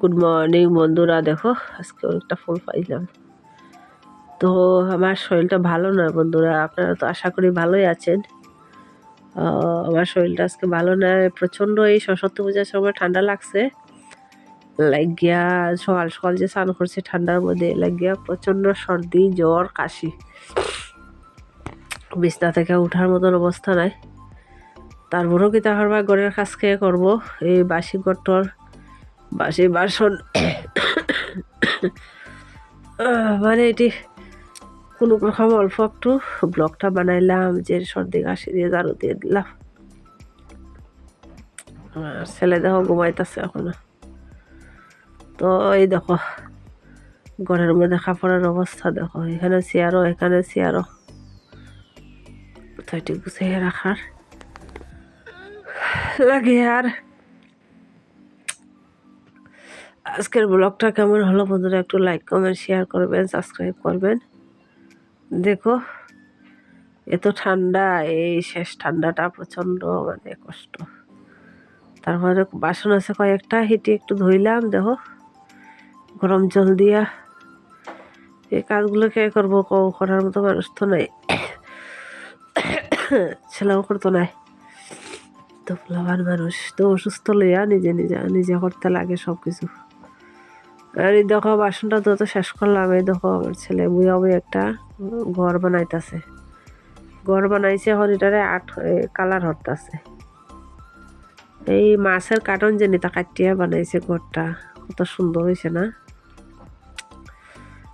Good morning বন্ধুরা। দেখো, আজকে অনেকটা ফুল পাইলাম। তো আমার শরীরটা ভালো নয় বন্ধুরা। আপনারা তো আশা করি ভালোই আছেন। আমার শরীরটা আজকে ভালো নয় প্রচণ্ড এই সরস্বতী পূজার সময় ঠান্ডা লাগছে। লাগিয়া সকাল সকাল যে স্নান করছে, ঠান্ডার মধ্যে লাগিয়া প্রচণ্ড সর্দি, জ্বর, কাশি। বিছনা থেকে ওঠার মতন অবস্থা নাই। তারপরেও কি তাহার বা ঘরের কাজ খেয়ে করব? এই বাসি গটর বাসি বাসন। মানে এটি কোনো রকম অল্প একটু ব্লগটা বানাইলাম, যে সর্দি কাশি দিয়ে ঝাড়ু দিয়ে দিলাম। আর ছেলে দেখো ঘুমাইতেছে এখনও। তো এই দেখো, ঘরের মধ্যে কাপড়ের অবস্থা দেখো, এখানে চেয়ারও এখানে চেয়ারও। তো এটি গুছিয়ে রাখার। লাগে আর আজকের ব্লগটা কেমন হলো বন্ধুরা একটু লাইক কমেন্ট শেয়ার করবেন সাবস্ক্রাইব করবেন। দেখো, এত ঠান্ডা, এই শেষ ঠান্ডাটা প্রচণ্ড মানে কষ্ট। তারপরে বাসন আছে কয়েকটা, হেঁটে একটু ধুইলাম, দেখো। গরম জল দিয়া এই কাজগুলো কে করব করার মতো মানুষ তো নাই। ছেলেও করতো নাই। তো লাভান মানুষ, তো অসুস্থ লইয়া নিজে নিজে নিজে করতে লাগে সব কিছু আর এই দেখো, বাসনটা তো শেষ করলাম। এই দেখো, আমার ছেলে বুয়া বুই একটা ঘর বানাইতেছে। ঘর বানাইছে, এখন এটারে আট কালার হরতাছে। এই মাছের কার্টন যে নিতা কাটিয়া বানাইছে ঘরটা, কত সুন্দর হয়েছে না?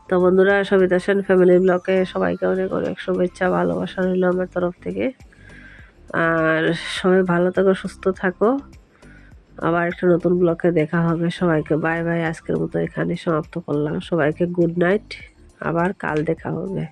তো বন্ধুরা, সবিতা সেন ফ্যামিলি ব্লকে সবাইকে অনেক অনেক শুভেচ্ছা, ভালোবাসা রইল আমার তরফ থেকে। আর সবাই ভালো থাকো, সুস্থ থাকো। আবার একটা নতুন ব্লকে দেখা হবে। সবাইকে বাই বাই আজকের মতো এখানে সমাপ্ত করলাম। সবাইকে গুড নাইট আবার কাল দেখা হবে।